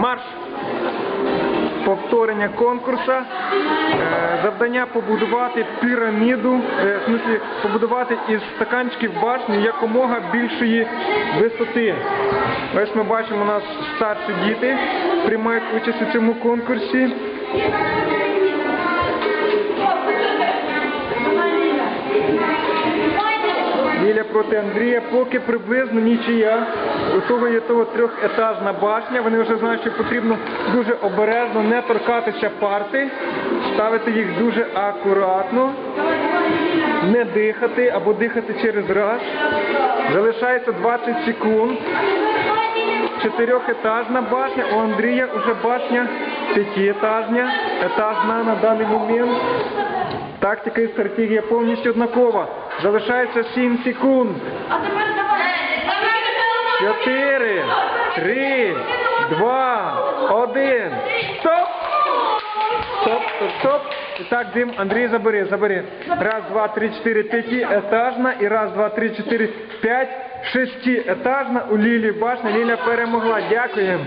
Марш! Повторення конкурсу. Е, Завдання побудувати піраміду, е, в смислі, побудувати із стаканчиків башню якомога більшої висоти. Ось ми бачимо, у нас старші діти приймають участь у цьому конкурсі. Ліля проти Андрія, поки приблизно нічия. Того є того трьохетажна башня. Вони вже знають, що потрібно дуже обережно не торкатися парти, ставити їх дуже акуратно, не дихати або дихати через раз. Залишається 20 секунд. Чотирьохетажна башня, у Андрія вже башня п'ятиетажня, етажна на даний момент. Тактика і стратегія повністю однакова. Залишається 7 секунд. А тепер давай. Чотири, три, два, один. Стоп! Стоп, стоп, стоп. І так, Дим, Андрій, забери, забери. Раз, два, три, чотири, п'ятиетажна. І раз, два, три, чотири, п'ять, шестиетажна. У Лілі башня. Ліля перемогла. Дякуємо.